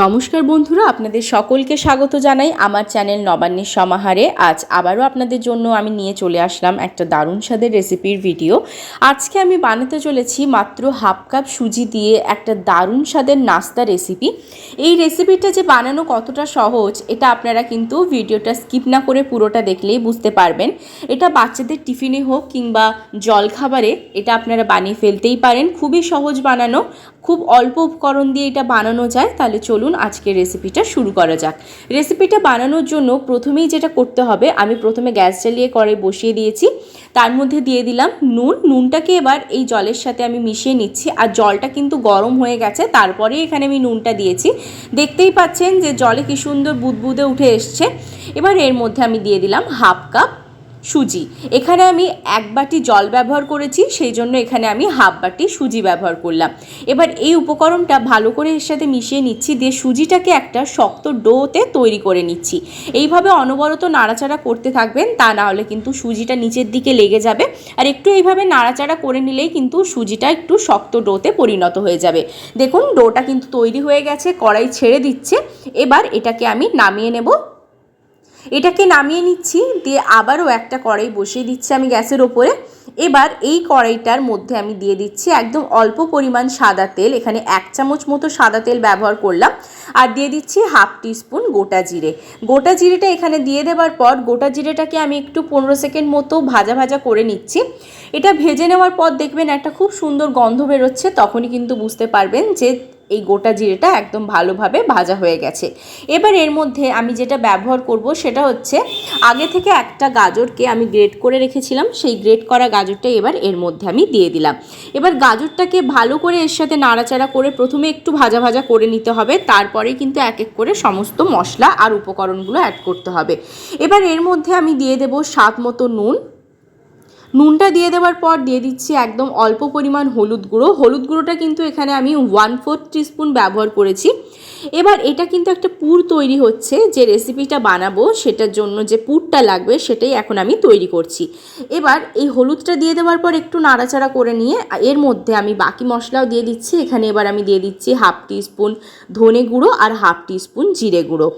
নমস্কার বন্ধুরা, আপনাদের সকলকে স্বাগত জানাই আমার চ্যানেল নবান্নের সমাহারে। আজ আবারও আপনাদের জন্য আমি নিয়ে চলে আসলাম একটা দারুণ স্বাদের রেসিপির ভিডিও। আজকে আমি বানাতে চলেছি মাত্র হাফ কাপ সুজি দিয়ে একটা দারুণ স্বাদের নাস্তা রেসিপি। এই রেসিপিটা যে বানানো কতটা সহজ, এটা আপনারা কিন্তু ভিডিওটা স্কিপ না করে পুরোটা দেখলেই বুঝতে পারবেন। এটা বাচ্চাদের টিফিনে হোক কিংবা জলখাবারে, এটা আপনারা বানিয়ে ফেলতেই পারেন। খুবই সহজ বানানো, খুব অল্প উপকরণ দিয়ে এটা বানানো যায়, তাহলে চলুন আজকের রেসিপিটা শুরু করা যাক। রেসিপিটা বানানোর জন্য প্রথমেই যেটা করতে হবে, আমি প্রথমে গ্যাস জ্বালিয়ে করে বসিয়ে দিয়েছি। তার মধ্যে দিয়ে দিলাম নুন। নুনটাকে এবার এই জলের সাথে আমি মিশিয়ে নিচ্ছি আর জলটা কিন্তু গরম হয়ে গেছে তারপরে এখানে আমি নুনটা দিয়েছি। দেখতেই পাচ্ছেন যে জলে কি সুন্দর বুদবুদে উঠে এসছে। এবার এর মধ্যে আমি দিয়ে দিলাম হাফ কাপ সুজি। এখানে আমি এক বাটি জল ব্যবহার করেছি, সেই জন্য এখানে আমি হাফ বাটি সুজি ব্যবহার করলাম। এবার এই উপকরণটা ভালো করে এর সাথে মিশিয়ে নিচ্ছি, দিয়ে সুজিটাকে একটা শক্ত ডোতে তৈরি করে নিচ্ছি। এইভাবে অনবরত নাড়াচাড়া করতে থাকবেন, তা না হলে কিন্তু সুজিটা নিচের দিকে লেগে যাবে। আর একটু এইভাবে নাড়াচাড়া করে নিলেই কিন্তু সুজিটা একটু শক্ত ডোতে পরিণত হয়ে যাবে। দেখুন, ডোটা কিন্তু তৈরি হয়ে গেছে, কড়াই ছেড়ে দিচ্ছে। এবার এটাকে আমি নামিয়ে নেব। এটাকে নামিয়ে নিচ্ছি, দিয়ে আবারও একটা কড়াই বসিয়ে দিচ্ছি আমি গ্যাসের ওপরে। এবার এই কড়াইটার মধ্যে আমি দিয়ে দিচ্ছি একদম অল্প পরিমাণ সাদা তেল, এখানে এক চামচ মতো সাদা তেল ব্যবহার করলাম। আর দিয়ে দিচ্ছি হাফ টিস্পুন গোটা জিরে। গোটা জিরেটা এখানে দিয়ে দেওয়ার পর গোটা জিরেটাকে আমি একটু পনেরো সেকেন্ড মতো ভাজা ভাজা করে নিচ্ছি। এটা ভেজে নেওয়ার পর দেখবেন একটা খুব সুন্দর গন্ধ বেরোচ্ছে, তখনই কিন্তু বুঝতে পারবেন যে এই গোটা জিরেটা একদম ভালোভাবে ভাজা হয়ে গেছে। এবার এর মধ্যে আমি যেটা ব্যবহার করব সেটা হচ্ছে, আগে থেকে একটা গাজরকে আমি গ্রেট করে রেখেছিলাম, সেই গ্রেট করা গাজরটা এবার এর মধ্যে আমি দিয়ে দিলাম। এবার গাজরটাকে ভালো করে এর সাথে নাড়াচাড়া করে প্রথমে একটু ভাজা ভাজা করে নিতে হবে, তারপরে কিন্তু এক এক করে সমস্ত মশলা আর উপকরণগুলো অ্যাড করতে হবে। এবার এর মধ্যে আমি দিয়ে দেবো স্বাদ মতো নুন নুনটা দিয়ে দেওয়ার পর দিয়ে দিচ্ছি একদম অল্প পরিমাণ হলুদ গুঁড়ো। হলুদ গুঁড়োটা কিন্তু এখানে আমি ওয়ান ফোর্থ টিস্পুন ব্যবহার করেছি। এবার এটা কিন্তু একটা পুর তৈরি হচ্ছে, যে রেসিপিটা বানাবো সেটার জন্য যে পুরটা লাগবে সেটাই এখন আমি তৈরি করছি। এবার এই হলুদটা দিয়ে দেওয়ার পর একটু নাড়াচাড়া করে নিয়ে, এর মধ্যে আমি বাকি মশলাও দিয়ে দিচ্ছি। এখানে এবার আমি দিয়ে দিচ্ছি হাফ টিস্পুন ধনে গুঁড়ো আর হাফ টিস্পুন জিরে গুঁড়ো।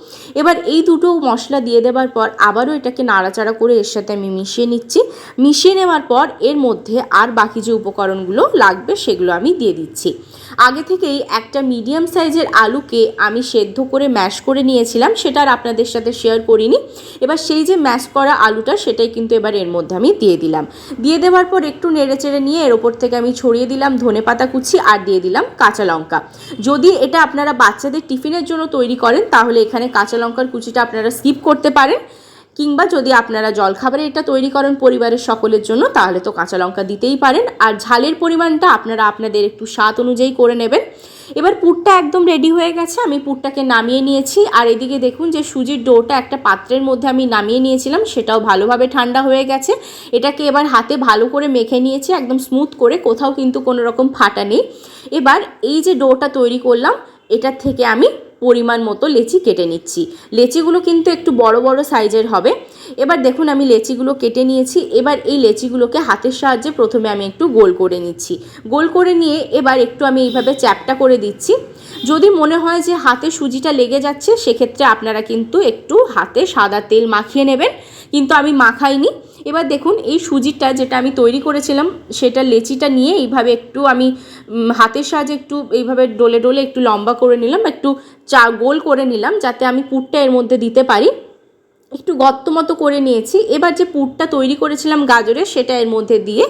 এবার এই দুটো মশলা দিয়ে দেওয়ার পর আবারও এটাকে নাড়াচাড়া করে এর সাথে আমি মিশিয়ে নিচ্ছি। মিশিয়ে নেওয়ার পর এর মধ্যে আর বাকি যে উপকরণগুলো লাগবে সেগুলো আমি দিয়ে দিচ্ছি। আগে থেকেই একটা মিডিয়াম সাইজের আলুকে আমি সেদ্ধ করে ম্যাশ করে নিয়েছিলাম, সেটা আর আপনাদের সাথে শেয়ার করিনি। এবার সেই যে ম্যাশ করা আলুটা, সেটাই কিন্তু এবার এর মধ্যে আমি দিয়ে দিলাম। দিয়ে দেওয়ার পর একটু নেড়ে চেড়ে নিয়ে এর ওপর থেকে আমি ছড়িয়ে দিলাম ধনে পাতা কুচি আর দিয়ে দিলাম কাঁচা লঙ্কা। যদি এটা আপনারা বাচ্চাদের টিফিনের জন্য তৈরি করেন, তাহলে এখানে কাঁচা লঙ্কার কুচিটা আপনারা স্কিপ করতে পারেন। কিংবা যদি আপনারা জলখাবারে এটা তৈরি করেন পরিবারের সকলের জন্য, তাহলে তো কাঁচা লঙ্কা দিতেই পারেন। আর ঝালের পরিমাণটা আপনারা আপনাদের একটু স্বাদ অনুযায়ী করে নেবেন। এবার পুরটা একদম রেডি হয়ে গেছে, আমি পুরটাকে নামিয়ে নিয়েছি। আর এদিকে দেখুন যে সুজির ডোটা একটা পাত্রের মধ্যে আমি নামিয়ে নিয়েছিলাম, সেটাও ভালোভাবে ঠান্ডা হয়ে গেছে। এটাকে এবার হাতে ভালো করে মেখে নিয়েছি, একদম স্মুথ করে, কোথাও কিন্তু কোনো রকম ফাটা নেই। এবার এই যে ডোটা তৈরি করলাম এটার থেকে আমি পরিমাণ মতো লেচি কেটে নিচ্ছি। লেচিগুলো কিন্তু একটু বড় বড় সাইজের হবে। এবার দেখুন আমি লেচিগুলো কেটে নিয়েছি। এবার এই লেচিগুলোকে হাতের সাহায্যে প্রথমে আমি একটু গোল করে নিচ্ছি। গোল করে নিয়ে এবার একটু আমি এইভাবে চ্যাপটা করে দিচ্ছি। যদি মনে হয় যে হাতে সুজিটা লেগে যাচ্ছে, সেক্ষেত্রে আপনারা কিন্তু একটু হাতে সাদা তেল মাখিয়ে নেবেন। কিন্তু আমি মাখাইনি। এবার দেখুন, এই সুজিটা যেটা আমি তৈরি করেছিলাম, সেটা লেচিটা নিয়ে এইভাবে একটু আমি হাতের সাহায্যে একটু এইভাবে ডোলে ডোলে একটু লম্বা করে নিলাম, একটু চা গোল করে নিলাম, যাতে আমি পুরটা এর মধ্যে দিতে পারি। একটু গত্ত মতো করে নিয়েছি। এবার যে পুরটা তৈরি করেছিলাম গাজরের সেটা এর মধ্যে দিয়ে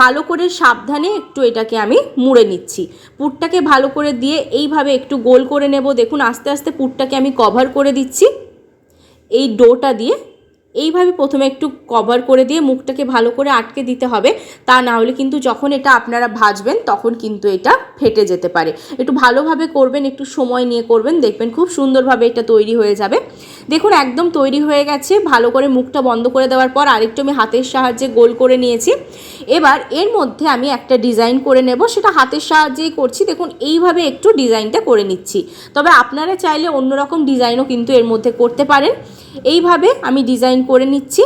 ভালো করে সাবধানে একটু এটাকে আমি মুড়ে নিচ্ছি। পুরটাকে ভালো করে দিয়ে এইভাবে একটু গোল করে নেব। দেখুন, আস্তে আস্তে পুরটাকে আমি কভার করে দিচ্ছি। এই ডোটা দিয়ে এইভাবে প্রথমে একটু কভার করে দিয়ে মুখটাকে ভালো করে আটকে দিতে হবে। তা না হলে কিন্তু যখন এটা আপনারা ভাজবেন, তখন কিন্তু এটা ফেটে যেতে পারে। একটু ভালোভাবে করবেন, একটু সময় নিয়ে করবেন, দেখবেন খুব সুন্দরভাবে এটা তৈরি হয়ে যাবে। দেখুন, একদম তৈরি হয়ে গেছে। ভালো করে মুখটা বন্ধ করে দেওয়ার পর আরেকটু আমি হাতের সাহায্যে গোল করে নিয়েছি। এবার এর মধ্যে আমি একটা ডিজাইন করে নেব। সেটা হাতের সাহায্যেই করছি। দেখুন, এইভাবে একটু ডিজাইনটা করে নিচ্ছি। তবে আপনারা চাইলে অন্যরকম ডিজাইনও কিন্তু এর মধ্যে করতে পারেন। এইভাবে আমি ডিজাইন করে নিচ্ছি।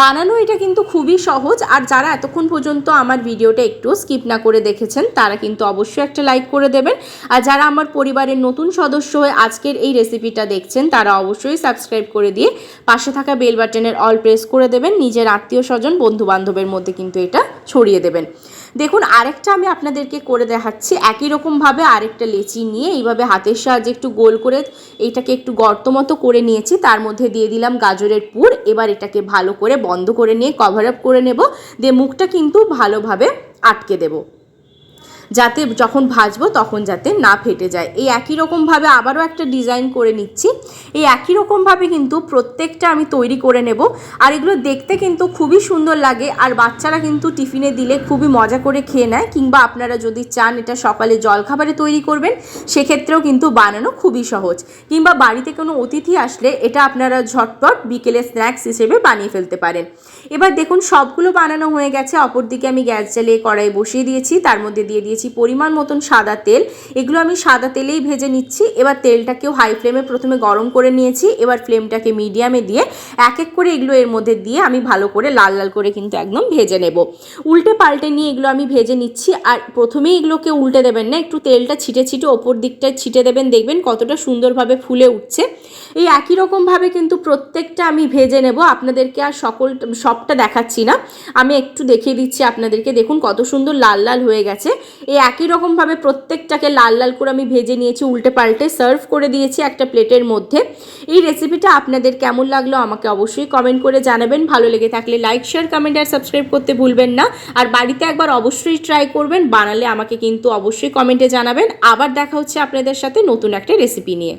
বানানো এটা কিন্তু খুবই সহজ, আর যারা এতক্ষণ পর্যন্ত আমার ভিডিওটা একটু স্কিপ না করে দেখেছেন, তারা কিন্তু অবশ্যই একটা লাইক করে দেবেন। আর যারা আমার পরিবারের নতুন সদস্য হয়ে আজকের এই রেসিপিটা দেখছেন, তারা অবশ্যই সাবস্ক্রাইব করে দিয়ে পাশে থাকা বেল বাটনের অল প্রেস করে দেবেন। নিজের আত্মীয় স্বজন বন্ধু বান্ধবের মধ্যে কিন্তু এটা ছড়িয়ে দেবেন। দেখুন, আরেকটা আমি আপনাদেরকে করে দেখাচ্ছি। একই রকমভাবে আরেকটা লেচি নিয়ে এইভাবে হাতের সাহায্যে একটু গোল করে এইটাকে একটু গর্ত মতো করে নিয়েছি। তার মধ্যে দিয়ে দিলাম গাজরের পুর। এবার এটাকে ভালো করে বন্ধ করে নিয়ে কভার আপ করে নেব। দিয়ে মুখটা কিন্তু ভালোভাবে আটকে দেবো। যাতে যখন ভাজবো তখন যাতে না ফেটে যায়। এই একই রকমভাবে আবারও একটা ডিজাইন করে নিচ্ছি। এই একই রকমভাবে কিন্তু প্রত্যেকটা আমি তৈরি করে নেব। আর এগুলো দেখতে কিন্তু খুবই সুন্দর লাগে। আর বাচ্চারা কিন্তু টিফিনে দিলে খুবই মজা করে খেয়ে নেয়। কিংবা আপনারা যদি চান এটা সকালে জলখাবারে তৈরি করবেন, সেক্ষেত্রেও কিন্তু বানানো খুবই সহজ। কিংবা বাড়িতে কোনো অতিথি আসলে এটা আপনারা ঝটপট বিকেলে স্ন্যাক্স হিসেবে বানিয়ে ফেলতে পারেন। এবার দেখুন, সবগুলো বানানো হয়ে গেছে। অপরদিকে আমি গ্যাস জ্বালিয়ে কড়াই বসিয়ে দিয়েছি। তার মধ্যে দিয়ে দিয়েছি পরিমাণ মতন সাদা তেল। এগুলো আমি সাদা তেলেই ভেজে নিচ্ছি। এবার তেলটাকেও হাই ফ্লেমে প্রথমে গরম করে নিয়েছি। এবার ফ্লেমটাকে মিডিয়ামে দিয়ে এক এক করে এগুলো এর মধ্যে দিয়ে আমি ভালো করে লাল লাল করে কিন্তু একদম ভেজে নেব। উল্টে পাল্টে নিয়ে এগুলো আমি ভেজে নিচ্ছি। আর প্রথমেই এগুলোকে উল্টে দেবেন না, একটু তেলটা ছিটে ছিটে ওপর দিকটায় ছিটে দেবেন। দেখবেন কতটা সুন্দরভাবে ফুলে উঠছে। এই একই রকমভাবে কিন্তু প্রত্যেকটা আমি ভেজে নেব। আপনাদেরকে আর সকল, সবটা দেখাচ্ছি না। আমি একটু দেখিয়ে দিচ্ছি আপনাদেরকে। দেখুন কত সুন্দর লাল লাল হয়ে গেছে। এই একই রকমভাবে প্রত্যেকটাকে লাল লাল করে আমি ভেজে নিয়েছি, উল্টে পাল্টে সার্ভ করে দিয়েছি একটা প্লেটের মধ্যে। এই রেসিপিটা আপনাদের কেমন লাগল আমাকে অবশ্যই কমেন্ট করে জানাবেন। ভালো লেগে থাকলে লাইক শেয়ার কমেন্ট আর সাবস্ক্রাইব করতে ভুলবেন না। আর বাড়িতে একবার অবশ্যই ট্রাই করবেন, বানালে আমাকে কিন্তু অবশ্যই কমেন্টে জানাবেন। আবার দেখা হচ্ছে আপনাদের সাথে নতুন একটা রেসিপি নিয়ে।